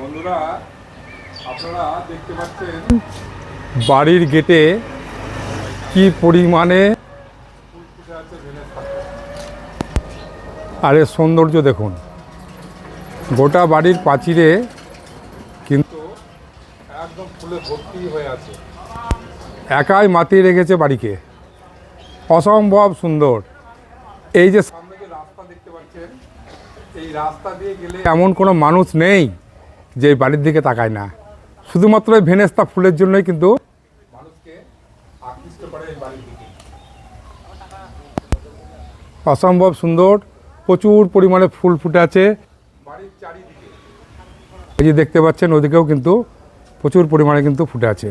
বন্ধুরা আপনারা দেখতে পাচ্ছেন বাড়ির গেটে কি পরিমাণে। আর এর সৌন্দর্য দেখুন। গোটা বাড়ির প্রাচীরে কিন্তু একদম ফুলে ভর্তি হয়ে আছে। একাই মাতিয়ে রেখেছে বাড়িকে। অসম্ভব সুন্দর। এই যে সামনে যে রাস্তা দেখতে পাচ্ছেন এই রাস্তা দিয়ে গেলে এমন কোনো মানুষ নেই। যে বাড়ির দিকে তাকায় না। শুধুমাত্র এই ভেনেস্তা ফুলের জন্যই কিন্তু অসম্ভব সুন্দর, প্রচুর পরিমাণে ফুল ফুটে আছে। এই যে দেখতে পাচ্ছেন, ওদিকেও কিন্তু প্রচুর পরিমাণে কিন্তু ফুটে আছে।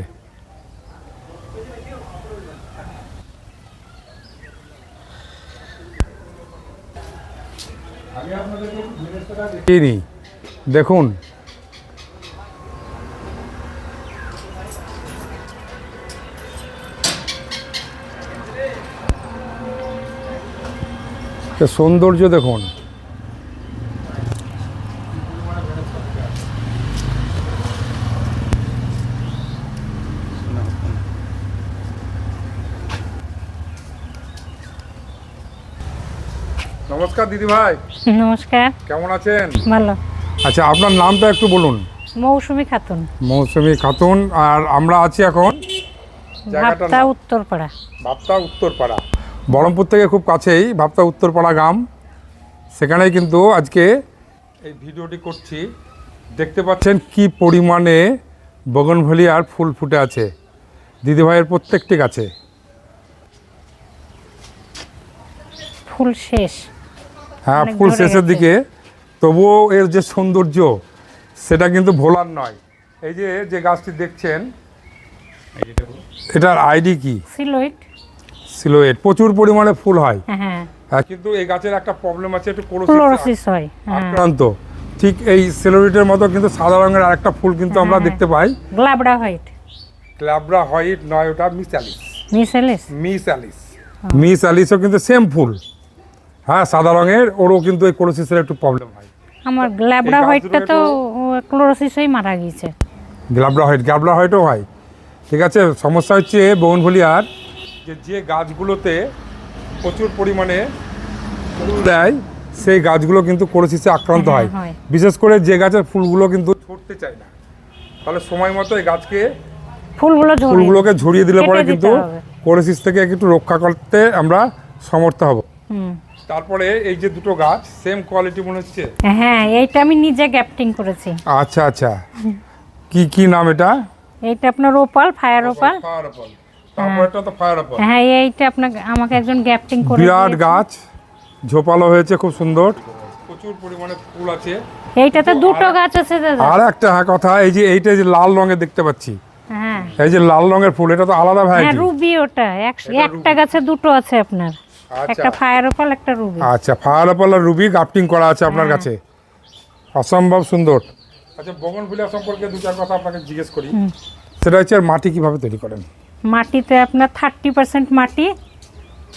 দেখুন সৌন্দর্য দেখুন। নমস্কার দিদি ভাই। নমস্কার। কেমন আছেন? ভালো। আচ্ছা আপনার নামটা একটু বলুন। মৌসুমী খাতুন। মৌসুমী খাতুন আর আমরা আছি এখন? উত্তরপাড়া। ভাবতা উত্তরপাড়া। বহরমপুর থেকে খুব কাছেই ভাবতা উত্তরপাড়া গ্রাম। সেখানেই কিন্তু আজকে এই ভিডিওটি করছি। দেখতে পাচ্ছেন কি পরিমাণে বগনভলিয়ার ফুল ফুটে আছে। দিদিভাইয়ের প্রত্যেকটি গাছে। ফুল শেষ। হ্যাঁ ফুল শেষের দিকে। তবুও এর যে সৌন্দর্য সেটা কিন্তু ভোলার নয়। এই যে যে গাছটি দেখছেন এটার আইডি কি? সিলোইট সিলোয়েট প্রচুর পরিমাণে ফুল হয়। হ্যাঁ হ্যাঁ। কিন্তু এই গাছের একটা প্রবলেম আছে একটু ক্লোরোসিস হয়। হ্যাঁ আক্রান্ত। ঠিক এই সিলোয়েটের মতো কিন্তু সাদা রঙের আরেকটা ফুল কিন্তু আমরা হ্যাঁ। দেখতে পাই। গ্লাবড়া হোয়াইট ক্লাবরা হোয়াইট নয় ওটা Miss Alice Miss Alice Miss Alice Miss অ্যালিসও কিন্তু সেম ফুল। হ্যাঁ সাদা রঙের ওরও কিন্তু এই কোলোসিসের একটু প্রবলেম হয়। আমার গ্লাবড়া হোয়াইটটা তো ক্লোরোসিসই মারা গিয়েছে। গ্লাবরা হোয়াইট গ্লাবরা হোয়াইটও হয়। ঠিক আছে সমস্যা হচ্ছে বনভলিয়ার যে যে গাছগুলোতে প্রচুর পরিমাণে ফুল দেয় সেই গাছগুলো কিন্তু আক্রান্ত হ্যাঁ, হয়। হয়। বিশেষ করে যে গাছের ফুলগুলো কিন্তু ছড়তে চায় না। তাহলে সময় মতো এই গাছকে ফুলগুলো ফুলগুলোকে ঝরিয়ে দিলে পরে কিন্তু। কোলোসিস থেকে একটু রক্ষা করতে আমরা সমর্থ হব। তারপরে এই যে দুটো গাছ সেম কোয়ালিটি মনে হচ্ছে? হ্যাঁ এইটা আমি নিজে গ্যাপটিং করেছি। আচ্ছা আচ্ছা। কি কি নাম এটা? এইটা আপনার opal fire opal fire apple তো ফায়ার অ্যাপল হ্যাঁ এইটা আপনাকে আমাকে একজন গ্যাপটিং করে বিরাট গাছ ঝোপালো হয়েছে খুব সুন্দর। প্রচুর পরিমাণে ফুল আছে। এইটাতে দুটো গাছ আছে দাদা। আর একটা হ্যাঁ কথা এই যে এইটা যে লাল রঙের দেখতে পাচ্ছি হ্যাঁ। এই যে লাল রঙের ফুল এটা তো আলাদা হ্যাঁ রুবি ওটা। একটা। গাছে দুটো আছে আপনার। আচ্ছা। একটা ফায়ার একটা রুবি আচ্ছা ফায়ার অ্যাপল আর রুবি গাফটিং করা আছে আপনার হ্যাঁ। কাছে। অসম্ভব সুন্দর। আচ্ছা বগনভিলা সম্পর্কে দু চার কথা আপনাকে জিজ্ঞেস করি। সেটা হচ্ছে আর মাটি কীভাবে তৈরি করেন? মাটিতে আপনার থার্টি পার্সেন্ট মাটি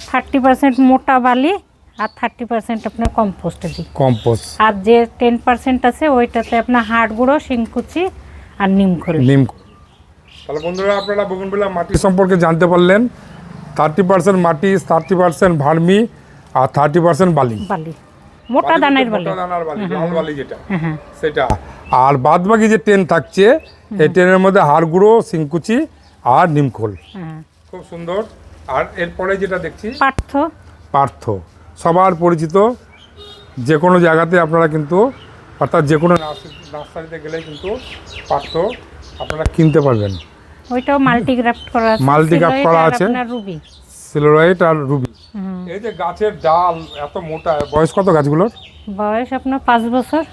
থার্টি পার্সেন্ট মোটা বালি আর থার্টি পার্সেন্ট আপনার কম্পোস্ট দিই কম্পোস্ট আর যে টেন পার্সেন্ট আছে ওইটাতে আপনার হাড় গুঁড়ো শিংকুচি আর নিমখোল নিম তাহলে বন্ধুরা আপনারা বগনভিলা মাটি সম্পর্কে জানতে পারলেন থার্টি পার্সেন্ট মাটি থার্টি পার্সেন্ট ভার্মি আর থার্টি পার্সেন্ট বালি। বালি। মোটা দানের বালি। মোটা দানার বালি লাল বালি যেটা। হ্যাঁ হ্যাঁ। সেটা। আর বাদ বাকি যে ট্রেন থাকছে এই ট্রেনের মধ্যে হাড় গুঁড়ো সিংকুচি আর নিমখোল হ্যাঁ। খুব সুন্দর। আর এরপরে যেটা দেখছি পার্থ। পার্থ। সবার পরিচিত যে কোনো জায়গাতে আপনারা কিন্তু অর্থাৎ যে কোনো নার্সারি- নার্সারিতে গেলে কিন্তু পার্থ আপনারা কিনতে পারবেন। ওইটাও মাল্টিগ্রাফট করা আছে। Siloid করা আর আছে। আপনার রুবি। সিলোরাইট আর রুবি। হুম। এই যে গাছের ডাল এত মোটা বয়স কত গাছগুলোর? বয়স আপনার পাঁচ বছর।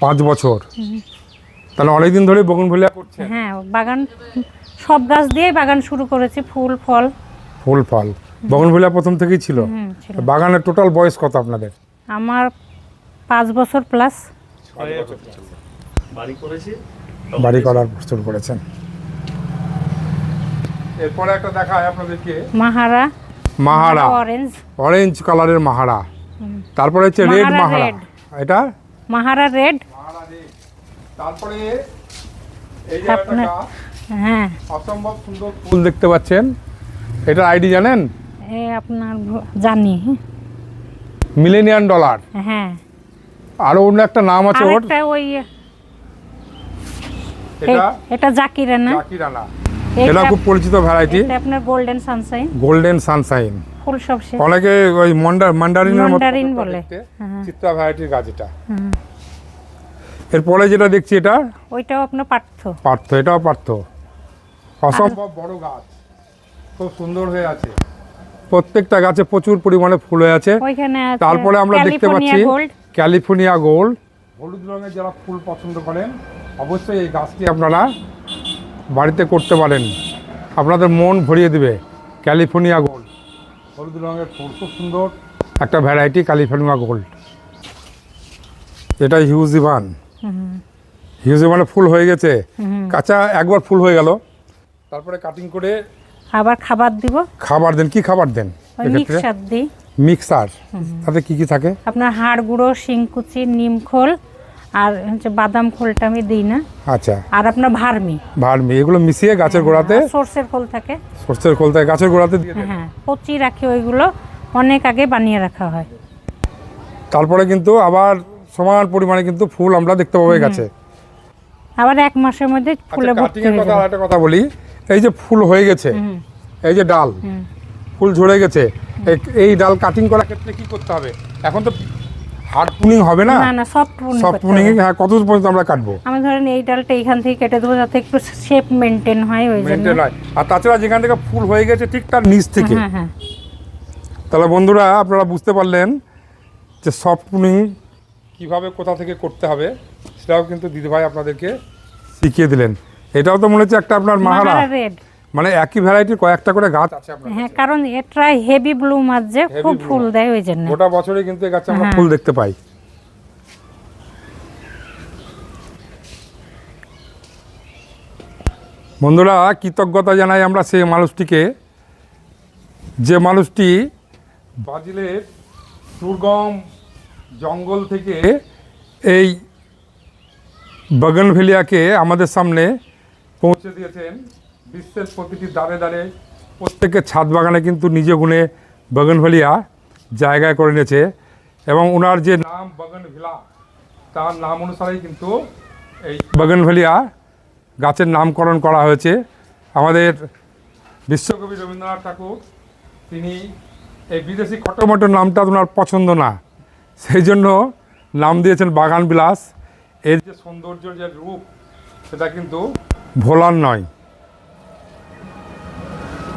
পাঁচ বছর। তাহলে অনেকদিন ধরে বগুনভলিয়া করছে হ্যাঁ বাগান সব গাছ দিয়েই বাগান শুরু করেছি ফুল ফল। ফুল ফল। বগুনভলিয়া প্রথম থেকেই ছিল? বাগানের টোটাল বয়স কত আপনাদের? আমার পাঁচ বছর প্লাস বাড়ি করেছি। বাড়ি করার প্রস্তুত করেছেন। এরপরে একটা দেখায় আপনাদেরকে। মাহারা। মাহারা। অরেঞ্জ অরেঞ্জ কালারের মাহারা। তারপরে হচ্ছে রেড মাহারা। এটা? মাহারা রেড তারপরে এই যে হ্যাঁ। অসম্ভব সুন্দর ফুল দেখতে পাচ্ছেন। এটার আইডি জানেন? এ আপনার জানি। মিলেনিয়ান ডলার। হ্যাঁ। আরও অন্য একটা নাম আছে ওর। ওই এটা এ- এটা জাকিরা জাকিরানা এটা- এটা খুব পরিচিত ভ্যারাইটি এটা আপনার গোল্ডেন সানশাইন গোল্ডেন সানশাইন ফুল সব অনেকে ওই মন্ডার মান্ডারিনের মতো মান্ডারিন বলে। হ্যাঁ। চিত্রা ভ্যারাইটির গাছ এটা। এরপরে যেটা দেখছি এটা? ওইটাও আপনার পার্থ। পার্থ এটাও পার্থ। অসম্ভব বড় গাছ। খুব সুন্দর হয়ে আছে। প্রত্যেকটা গাছে প্রচুর পরিমাণে ফুল হয়ে আছে। তারপরে আমরা দেখতে পাচ্ছি ক্যালিফোর্নিয়া গোল্ড হলুদ রঙের যারা ফুল পছন্দ করেন অবশ্যই এই গাছটি আপনারা বাড়িতে করতে পারেন। আপনাদের মন ভরিয়ে দিবে ক্যালিফোর্নিয়া গোল্ড হলুদ রঙের ফুল খুব সুন্দর। একটা ভ্যারাইটি ক্যালিফোর্নিয়া গোল্ড এটা হিউজ ইভান হিউজ ইভানে ফুল হয়ে গেছে। কাঁচা একবার ফুল হয়ে গেল। তারপরে কাটিং করে আবার খাবার দিব। খাবার দেন কি খাবার দেন মিক্সার দিই। মিক্সার তাতে কি কি থাকে? আপনার হাড় গুঁড়ো শিংকুচি নিম খোল আর হচ্ছে বাদাম খোলটা আমি দিই না। আচ্ছা। আর আপনার ভার্মি। ভার্মি এগুলো মিশিয়ে গাছের গোড়াতে? সর্ষের খোল থাকে। সর্ষের খোলতে গাছের গোড়াতে দিয়ে হ্যাঁ পচি রাখি ওইগুলো অনেক আগে বানিয়ে রাখা হয়। তারপরে কিন্তু আবার সমান পরিমাণে কিন্তু ফুল আমরা দেখতে পাবো গাছে। আবার এক মাসের মধ্যে ফুলে আচ্ছা ভর্তি হয়ে কথা আরেকটা কথা বলি। এই যে ফুল হয়ে গেছে এই যে ডাল ফুল ঝরে গেছে এই- ডাল কাটিং করার ক্ষেত্রে কি করতে হবে? এখন তো হার্ড পুনিং হবে না? না না সফট পুনি সব পুনিং হ্যাঁ কত পর্যন্ত আমরা কাটবো? আমি ধরেন এই ডালটা এইখান থেকে কেটে দেবো যাতে একটু শেপ মেনটেন হয় ওই জন্য। মেনটেন হয়। আর তাছাড়া যেখান থেকে ফুল হয়ে গেছে ঠিক তার নিচ থেকে। হ্যাঁ হ্যাঁ। তাহলে বন্ধুরা আপনারা বুঝতে পারলেন যে সফট পুনিং কীভাবে কোথা থেকে করতে হবে? সেটাও কিন্তু দিদিভাই আপনাদেরকে শিখিয়ে দিলেন। এটাও তো মনে হচ্ছে একটা আপনার মাহারা। রেড মানে একই ভ্যারাইটির কয়েকটা করে গাছ আছে আপনার হ্যাঁ কারণ এটা হেভি ব্লুম আছে খুব ফুল দেয় ওই জন্য। গোটা বছরে কিন্তু এই গাছে আমরা হ্যাঁ। ফুল দেখতে পাই। বন্ধুরা কৃতজ্ঞতা জানাই আমরা সেই মানুষটিকে। যে মানুষটি ব্রাজিলের দুর্গম জঙ্গল থেকে এই বগনভেলিয়াকে আমাদের সামনে পৌঁছে দিয়েছেন। বিশ্বের প্রতিটি দাঁড়ে দাঁড়ে প্রত্যেকের ছাদ বাগানে কিন্তু নিজে গুণে বগনভেলিয়া জায়গায় করে নিয়েছে এবং ওনার যে নাম বগনভিলা, তার নাম অনুসারেই কিন্তু এই বগনভেলিয়া গাছের নামকরণ করা হয়েছে। আমাদের বিশ্বকবি রবীন্দ্রনাথ ঠাকুর, তিনি এই বিদেশি খটোমটো নামটা ওনার পছন্দ না। সেই জন্য নাম দিয়েছেন বাগান বিলাস এর যে সৌন্দর্য যে রূপ সেটা কিন্তু ভোলার নয়।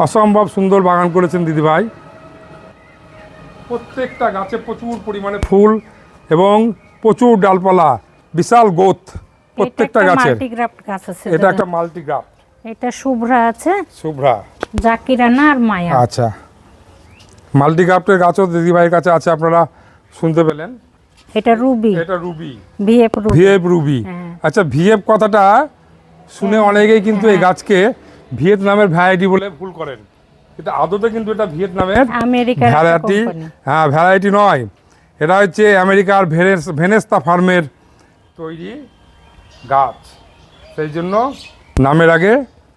অসম্ভব সুন্দর বাগান করেছেন দিদিভাই। প্রত্যেকটা গাছে প্রচুর পরিমাণে ফুল এবং প্রচুর ডালপালা বিশাল গোথ প্রত্যেকটা গাছের। গাছ এটা একটা মাল্টিগ্রাফ এটা শুভ্রা আছে শুভ্রা। জাকিরানা আর মায়া। আচ্ছা। মাল্টিগ্রাফটের গাছও দিদিভাইয়ের কাছে আছে আপনারা শুনতে পেলেন। এটা রুবি। এটা ruby. VF ruby. VF ruby. হ্যাঁ। আচ্ছা ভিএফ কথাটা শুনে অনেকেই কিন্তু এই গাছকে ভিয়েতনামের ভ্যারাইটি বলে ভুল করেন। কিন্তু আদতে কিন্তু এটা ভিয়েতনামের আমেরিকার ভ্যারাইটি হ্যাঁ ভ্যারাইটি নয়। এটা হচ্ছে আমেরিকার ভেনেস ভেনেস্তা ফার্মের তৈরি গাছ। সেই জন্য নামের আগে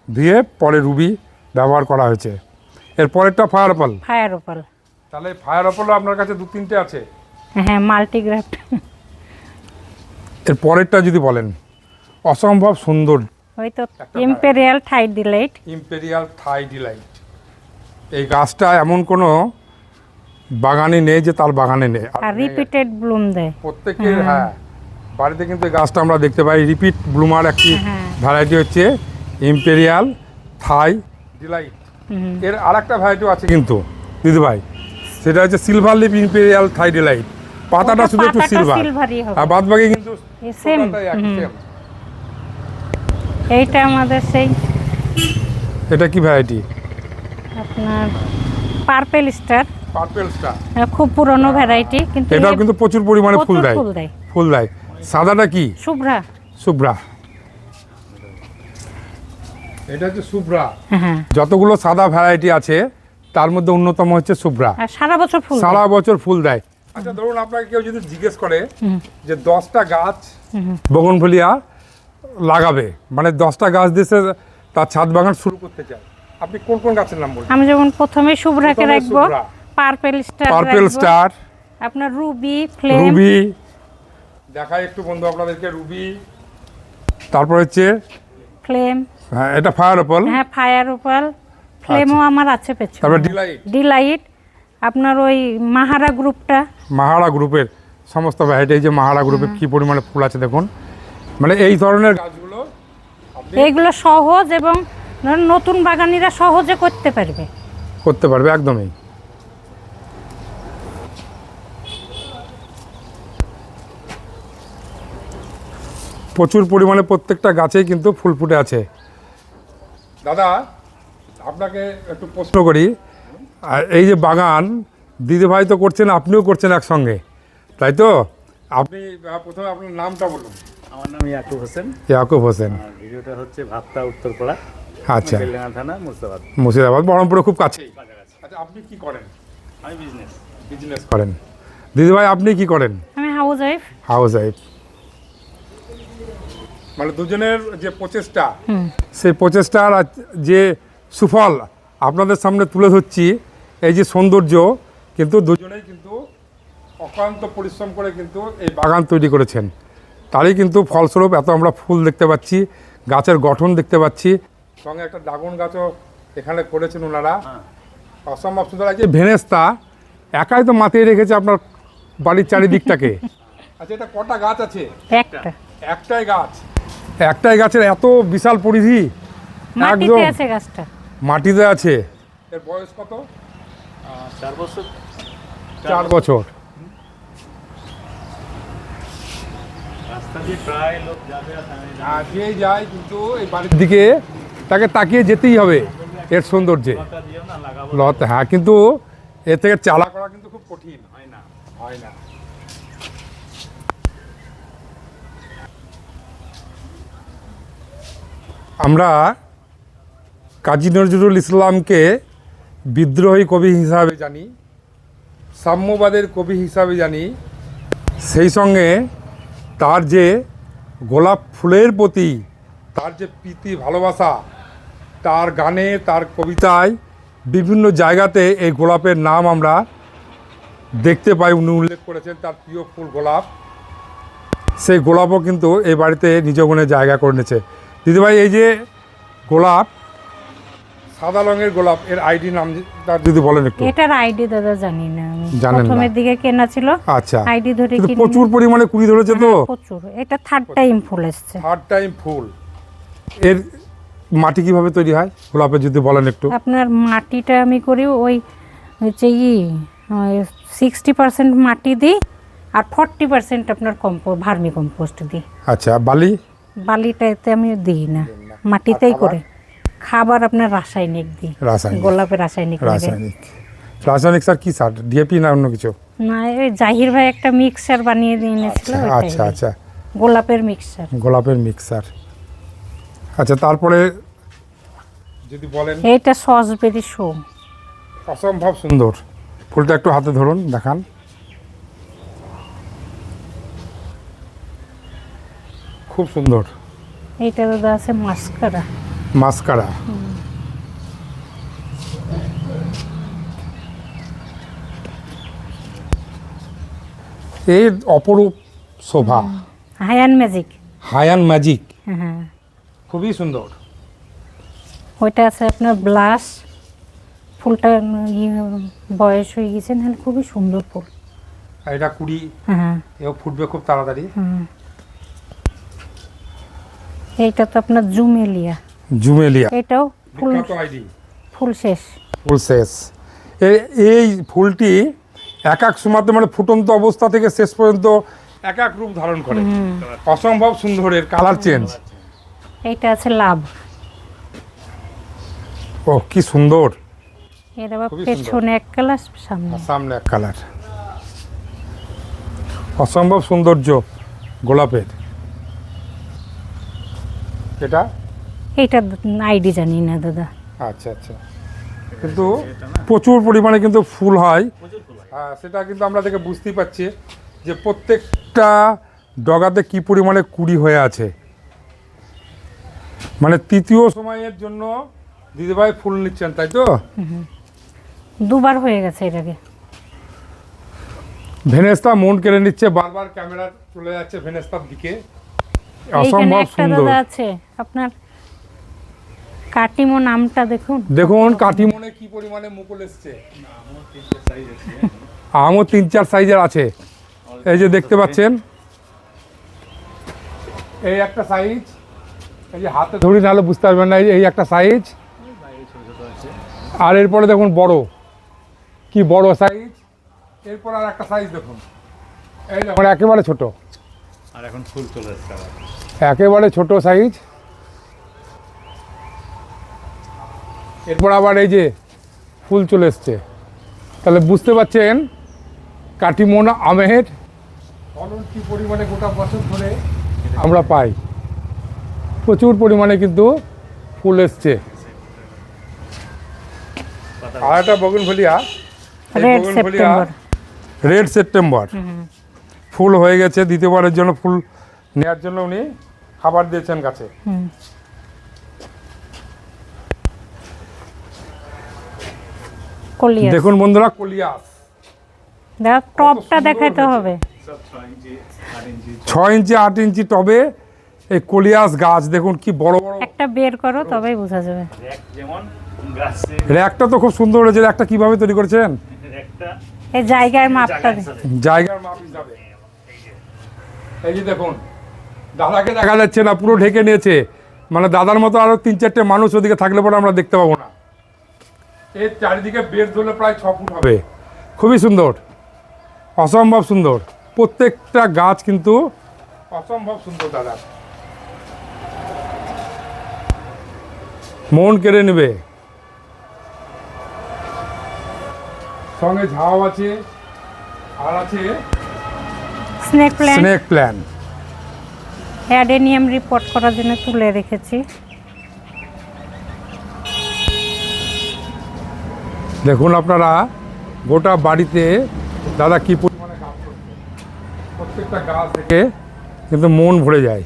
ভিএফ পরে রুবি ব্যবহার করা হয়েছে। এর পরেরটা ফায়ার অ্যাপল ফায়ার ওপাল তাহলে ফায়ার অ্যাপলও আপনার কাছে দু তিনটে আছে। হ্যাঁ মাল্টিগ্রাফট এর পরেরটা যদি বলেন অসম্ভব সুন্দর ওই তো imperial Thai delight imperial Thai delight এই গাছটা এমন কোনো বাগানে নেই যে তার বাগানে নেই। আর। রিপিটেড ব্লুম দেয়। প্রত্যেকের হ্যাঁ। বাড়িতে কিন্তু গাছটা আমরা দেখতে পাই। রিপিট ব্লুমার একটি হ্যাঁ। ভ্যারাইটি হচ্ছে ইম্পেরিয়াল থাই ডিলাইট এর আর একটা ভ্যারাইটিও আছে কিন্তু দিদি ভাই সেটা হচ্ছে silver leap imperial Thai delight পাতাটা শুধু একটু সিলভার আর বাদ বাকি কিন্তু সেম। এইটা আমাদের সেই এটা কি ভ্যারাইটি আপনার পার্পেল স্টার পার্পেল স্টার খুব পুরনো ভ্যারাইটি কিন্তু এটাও কিন্তু প্রচুর পরিমাণে ফুল প্রচুর দেয়। ফুল দেয়। ফুল দেয়। সাদাটা কি? শুভ্রা। শুভ্রা। এটা হচ্ছে শুভ্রা। হ্যাঁ। যতগুলো সাদা ভ্যারাইটি আছে তার মধ্যে অন্যতম হচ্ছে শুভ্রা। সারা বছর ফুল সারা বছর ফুল দেয়। আচ্ছা ধরুন আপনাকে কেউ যদি জিজ্ঞেস করে যে দশটা গাছ বগনভলিয়া লাগাবে মানে দশটা গাছ দিয়েছে তার ছাদ বাগান শুরু করতে চায় আপনি কোন কোন গাছের নাম বলবেন? আমি যেমন প্রথমে শুভ্রাকে রাখব। পার্পেল স্টার পার্পেল স্টার আপনার রুবি ফ্লেম রুবি দেখাই একটু বন্ধু আপনাদেরকে রুবি তারপর হচ্ছে? ফ্লেম হ্যাঁ এটা ফায়ার অপল হ্যাঁ ফায়ার ওপাল ফ্লেমও আমার আছে পেছনে। তারপর ডিলাইট ডিলাইট আপনার ওই মাহারা গ্রুপটা? মাহারা গ্রুপের সমস্ত ভ্যারাইটি এই যে মাহারা গ্রুপের কি পরিমাণে ফুল আছে দেখুন। মানে এই ধরনের গাছগুলো এইগুলো সহজ এবং নতুন বাগানিরা সহজে করতে পারবে। করতে পারবে একদমই। প্রচুর পরিমাণে প্রত্যেকটা গাছেই কিন্তু ফুল ফুটে আছে। দাদা আপনাকে একটু প্রশ্ন করি আর এই যে বাগান দিদিভাই তো করছেন আপনিও করছেন একসঙ্গে তাই তো? আপনি প্রথমে আপনার নামটা বলুন। আমার নাম ইয়াকুব হোসেন। ইয়াকুব হোসেন। ভিডিওটা হচ্ছে ভাবতা উত্তরপাড়া আচ্ছা। থানা মুর্শিদাবাদ। মুর্শিদাবাদ বহরমপুরে খুব কাছেই কাছাকাছি আচ্ছা আপনি কি করেন? আমি বিজনেস বিজনেস করেন। দিদিভাই আপনি কি করেন? আমি হাউস ওয়াইফ হাউস ওয়াইফ মানে দুজনের যে প্রচেষ্টা সেই প্রচেষ্টার যে সুফল আপনাদের সামনে তুলে ধরছি এই যে সৌন্দর্য কিন্তু দুজনেই কিন্তু অক্লান্ত পরিশ্রম করে কিন্তু এই বাগান তৈরি করেছেন। তারই কিন্তু ফলস্বরূপ এত আমরা ফুল দেখতে পাচ্ছি গাছের গঠন দেখতে পাচ্ছি। সঙ্গে একটা ড্রাগন গাছও এখানে করেছেন ওনারা। অসম্ভব সুন্দর আছে ভেনেস্তা একাই তো মাতিয়ে রেখেছে আপনার বাড়ির চারিদিকটাকে। আচ্ছা এটা কটা গাছ আছে? একটা। একটাই গাছ। একটাই গাছের এত বিশাল পরিধি। মাটিতে আছে গাছটা। মাটিতে আছে। এর বয়স কত? চার বছর? চার বছর। রাস্তা দিয়ে যায় কিন্তু এই বাড়ির দিকে তাকে তাকিয়ে যেতেই হবে এর সৌন্দর্যে। লত হ্যাঁ কিন্তু এর থেকে চালা করা কিন্তু খুব কঠিন। হয় না হয় না। আমরা কাজী নজরুল ইসলামকে বিদ্রোহী কবি হিসাবে জানি, সাম্যবাদের কবি হিসাবে জানি, সেই সঙ্গে তার যে গোলাপ ফুলের প্রতি তার যে প্রীতি, ভালোবাসা, তার গানে, তার কবিতায় বিভিন্ন জায়গাতে এই গোলাপের নাম আমরা দেখতে পাই। উনি উল্লেখ করেছেন তার প্রিয় ফুল গোলাপ। সেই গোলাপও কিন্তু এই বাড়িতে নিজ গুণে জায়গা করে নিয়েছে। দিদিভাই, এই যে গোলাপ সাদা রঙের গোলাপ এর আইডি নাম তার যদি বলেন একটু। এটার আইডি দাদা জানি না আমি। জানেন না। প্রথমের দিকে কেনা ছিল। আচ্ছা। আইডি ধরে কিন্তু কিনে প্রচুর পরিমাণে কুড়ি ধরেছে তো। হ্যাঁ, প্রচুর। এটা থার্ড টাইম ফুল এসছে। থার্ড টাইম ফুল। এর মাটি কীভাবে তৈরি হয়? গোলাপের যদি বলেন একটু। আপনার মাটিটা আমি করি ওই হচ্ছে ই সিক্সটি পার্সেন্ট মাটি দিই আর ফর্টি পার্সেন্ট আপনার কম্পো ভার্মি কম্পোস্ট দিই। আচ্ছা বালি? বালিটাতে আমি দিই না। মাটিতেই করে। খাবার আপনার রাসায়নিক দিই। রাসায়নিক। গোলাপে রাসায়নিক রাসায়নিক। রাসায়নিক স্যার কি সার ডিএপি না অন্য কিছু? না ওই জাহির ভাই একটা মিক্সার বানিয়ে দিয়ে এনেছিল আচ্ছা আচ্ছা গোলাপের মিক্সার গোলাপের মিক্সার আচ্ছা তারপরে যদি বলেন? এইটা সসবেরি শো অসম্ভব সুন্দর। ফুলটা একটু হাতে ধরুন দেখান। খুব সুন্দর। এইটা দাদা আছে মাস্কারা। মাস্কারা। এর অপরূপ শোভা। হায়ান ম্যাজিক। হায়ান ম্যাজিক। হ্যাঁ খুবই সুন্দর। ওইটা আছে আপনার ব্লাস ফুলটা ইয়ে বয়স হয়ে গেছে নাহলে খুবই সুন্দর ফুল। এটা কুড়ি হ্যাঁ। এও ফুটবে খুব তাড়াতাড়ি। হুম। এইটা তো আপনার জুমেলিয়া। জুমেলিয়া। এটাও ফুল ফুল শেষ। ফুল শেষ। এই ফুলটি এক এক সময়তে মানে ফুটন্ত অবস্থা থেকে শেষ পর্যন্ত এক এক রূপ ধারণ করে। অসম্ভব সুন্দরের কালার চেঞ্জ। এইটা আছে লাভ। ও কি সুন্দর। এর আবার পেছনে এক কালার সামনে। সামনে এক কালার। অসম্ভব সৌন্দর্য গোলাপের। এটা এইটা আইডি জানি না দাদা। আচ্ছা আচ্ছা। কিন্তু প্রচুর পরিমাণে কিন্তু ফুল হয়। হয় সেটা কিন্তু আমরা দেখে বুঝতেই পারছি যে প্রত্যেকটা ডগাতে কি পরিমাণে কুড়ি হয়ে আছে। মানে তৃতীয় সময়ের জন্য দিদিভাই ফুল নিচ্ছেন তাই তো? দুবার হয়ে গেছে এটাকে। ভেনেস্তা মন কেড়ে নিচ্ছে বারবার ক্যামেরা চলে যাচ্ছে ভেনেস্তার দিকে। অসম্ভব সুন্দর। আছে আপনার কাটিমো নামটা দেখুন। দেখুন কাটিমনে কি পরিমাণে মুকুল এসছে? আমও তিন চার সাইজের আছে। এই যে দেখতে পাচ্ছেন এই একটা সাইজ। এই যে হাতে ধরি নাহলে বুঝতে পারবেন না এই- একটা সাইজ। আর এরপরে দেখুন বড়। কি বড় সাইজ। এরপর আর একটা সাইজ দেখুন। এই দেখুন একেবারে ছোট। আর এখন ফুল চলে এসছে একেবারে ছোট সাইজ। এরপর আবার এই যে ফুল চলে এসছে। তাহলে বুঝতে পারছেন কাটিমোনা আমের ফলন কি পরিমাণে গোটা বছর ধরে আমরা পাই। প্রচুর পরিমাণে কিন্তু ফুল এসছে। আর একটা bougainvillea red September red September ফুল হয়ে গেছে দ্বিতীয়বারের জন্য ফুল নেওয়ার জন্য উনি খাবার দিয়েছেন গাছে। হুম কলিয়া দেখুন বন্ধুরা কলিয়াস। দেখ টপটা দেখাইতে হবে। ছয় ইঞ্চি আট ইঞ্চি টবে এই কলিয়াস গাছ দেখুন কি বড় বড়। একটা বের করো তবেই বোঝা যাবে। র্যাক র্যাকটা তো খুব সুন্দর হয়েছে র্যাকটা কীভাবে তৈরি করেছেন? র্যাকটা এই জায়গার মাপটা জায়গার মাপ হিসাবে এই যে দেখুন দাদাকে দেখা যাচ্ছে না পুরো ঢেকে নিয়েছে। মানে দাদার মতো আরও তিন চারটে মানুষ ওদিকে থাকলে পরে আমরা দেখতে পাবো না। এর চারিদিকে বেড ধরলে প্রায় ছ ফুট হবে। খুবই সুন্দর। অসম্ভব সুন্দর। প্রত্যেকটা গাছ কিন্তু অসম্ভব সুন্দর দাদা। মন কেড়ে নেবে। সঙ্গে ঝাও আছে আর আছে snake plant snake plan adenium repot করার জন্য তুলে রেখেছি। দেখুন আপনারা গোটা বাড়িতে দাদা কি পরিমাণে কাজ করছে। প্রত্যেকটা গাছ থেকে কিন্তু মন ভরে যায়।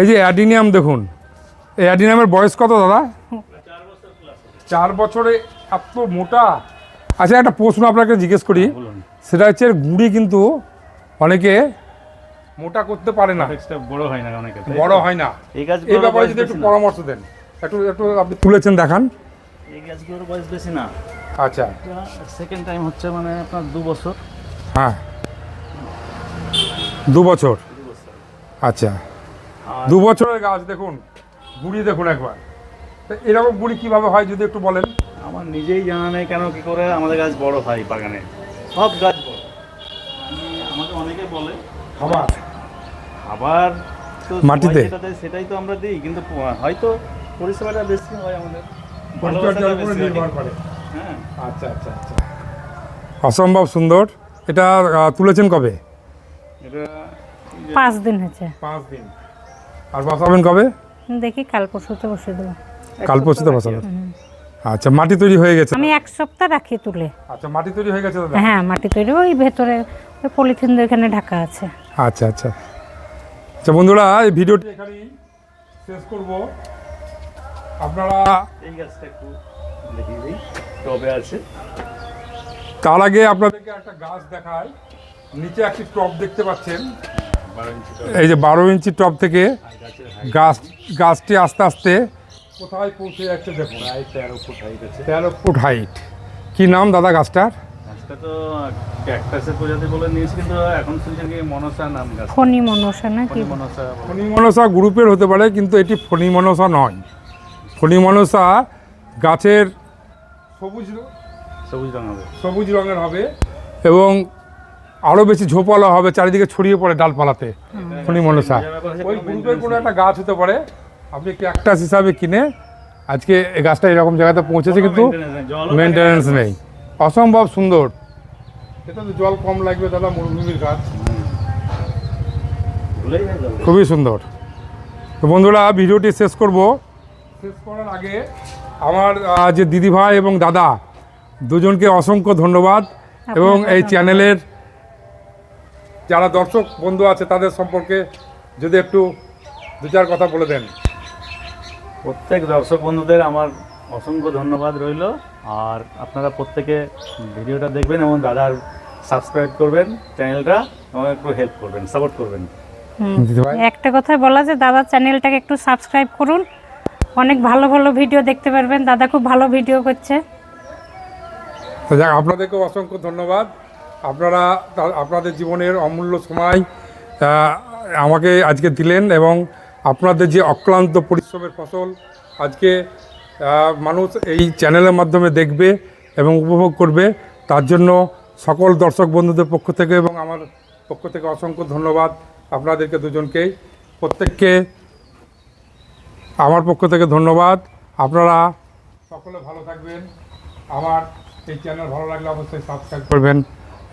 এই যে অ্যাডিনিয়াম দেখুন এই অ্যাডিনিয়ামের বয়স কত দাদা? চার বছরে এত মোটা। আচ্ছা একটা প্রশ্ন আপনাকে জিজ্ঞেস করি। সেটা হচ্ছে গুঁড়ি কিন্তু অনেকে মোটা করতে পারে না। বড় হয় না অনেকে বড় হয় না। এই ব্যাপারে যদি একটু পরামর্শ দেন। একটু একটু আপনি তুলেছেন দেখান। এই গাছগুলোর বয়স বেশি না। আচ্ছা। সেকেন্ড টাইম হচ্ছে মানে আপনার দু বছর। হ্যাঁ। দু বছর? দু বছর আচ্ছা দু বছরের গাছ দেখুন গুড়ি দেখুন একবার। তো এরকম গুড়ি কীভাবে হয় যদি একটু বলেন? আমার নিজেই জানা নেই কেন কি করে আমাদের গাছ বড় হয় বাগানে। সব গাছ বড়। আমাকে অনেকে বলে খাবার আবার তো মাটিতে? সেটাই তো আমরা দিই কিন্তু হয়তো পরিষেবাটা বেশি হয় আমাদের। পরিচর্যার উপরে নির্ভর করে। হ্যাঁ। আচ্ছা আচ্ছা আচ্ছা। অসম্ভব সুন্দর। এটা তুলেছেন কবে? এটা পাঁচ দিন হয়েছে। পাঁচ দিন। আর বসাবেন কবে? দেখি কাল পরশুতে বসে দেবো। কাল পরশুতে বসাবেন। আচ্ছা মাটি তৈরি হয়ে গেছে। আমি এক সপ্তাহ রাখি তুলে। আচ্ছা মাটি তৈরি হয়ে গেছে দাদা হ্যাঁ মাটি তৈরি। ওই ভেতরে ওই পলিথিন দিয়ে এখানে ঢাকা আছে। আচ্ছা আচ্ছা। আচ্ছা বন্ধুরা এই ভিডিওটি এখানেই শেষ করব। আপনারা এই গাছটা একটু দেখিয়ে দিই। টবে আছে। তার আগে আপনাদেরকে একটা গাছ দেখায় নিচে একটি টপ দেখতে পাচ্ছেন। এই যে বারো ইঞ্চি টপ থেকে গাছ গাছটি আস্তে আস্তে কোথায় পৌঁছে যাচ্ছে দেখুন। তেরো ফুট হাইট আছে। তেরো ফুট হাইট কি নাম দাদা গাছটার? গাছটা তো ক্যাকটাসের প্রজাতি বলে নিয়েছি কিন্তু এখন শুনছি কি মনসা নাম গাছ। খনি মনসা নাকি? মনসা বলে। ফণিমনসা গ্রুপের হতে পারে কিন্তু এটি ফণিমনসা নয়। ফণিমনসা গাছের সবুজ সবুজ রঙ হবে। সবুজ রঙের হবে। এবং আরও বেশি ঝোপালো হবে চারিদিকে ছড়িয়ে পড়ে ডালপালাতে। ফণিমনসা ওই গ্রুপের কোনো একটা গাছ হতে পারে। আপনি ক্যাকটাস হিসাবে কিনে আজকে এই গাছটা এরকম জায়গাতে পৌঁছেছে কিন্তু মেনটেন্যান্স নেই অসম্ভব সুন্দর। এটা তো জল কম লাগবে দাদা মরুভূমির গাছ। হয়ে। খুবই সুন্দর। তো বন্ধুরা ভিডিওটি শেষ করব। শেষ করার আগে আমার যে দিদিভাই এবং দাদা দুজনকে অসংখ্য ধন্যবাদ এবং এই চ্যানেলের যারা দর্শক বন্ধু আছে তাদের সম্পর্কে যদি একটু দু চার কথা বলে দেন। প্রত্যেক দর্শক বন্ধুদের আমার অসংখ্য ধন্যবাদ রইল। আর আপনারা প্রত্যেকে ভিডিওটা দেখবেন এবং দাদার সাবস্ক্রাইব করবেন চ্যানেলটা এবং একটু হেল্প করবেন সাপোর্ট করবেন। একটা কথা বলা যে দাদার চ্যানেলটাকে একটু সাবস্ক্রাইব করুন। অনেক ভালো ভালো ভিডিও দেখতে পারবেন। দাদা খুব ভালো ভিডিও করছে। তো যাক, আপনাদেরকেও অসংখ্য ধন্যবাদ। আপনারা আপনাদের জীবনের অমূল্য সময় আমাকে আজকে দিলেন এবং আপনাদের যে অক্লান্ত পরিশ্রমের ফসল, আজকে মানুষ এই চ্যানেলের মাধ্যমে দেখবে এবং উপভোগ করবে। তার জন্য সকল দর্শক বন্ধুদের পক্ষ থেকে এবং আমার পক্ষ থেকে অসংখ্য ধন্যবাদ আপনাদেরকে দুজনকেই। প্রত্যেককে আমার পক্ষ থেকে ধন্যবাদ। আপনারা সকলে ভালো থাকবেন। আমার এই চ্যানেল ভালো লাগলে অবশ্যই সাবস্ক্রাইব করবেন।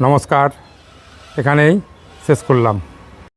নমস্কার। এখানেই শেষ করলাম।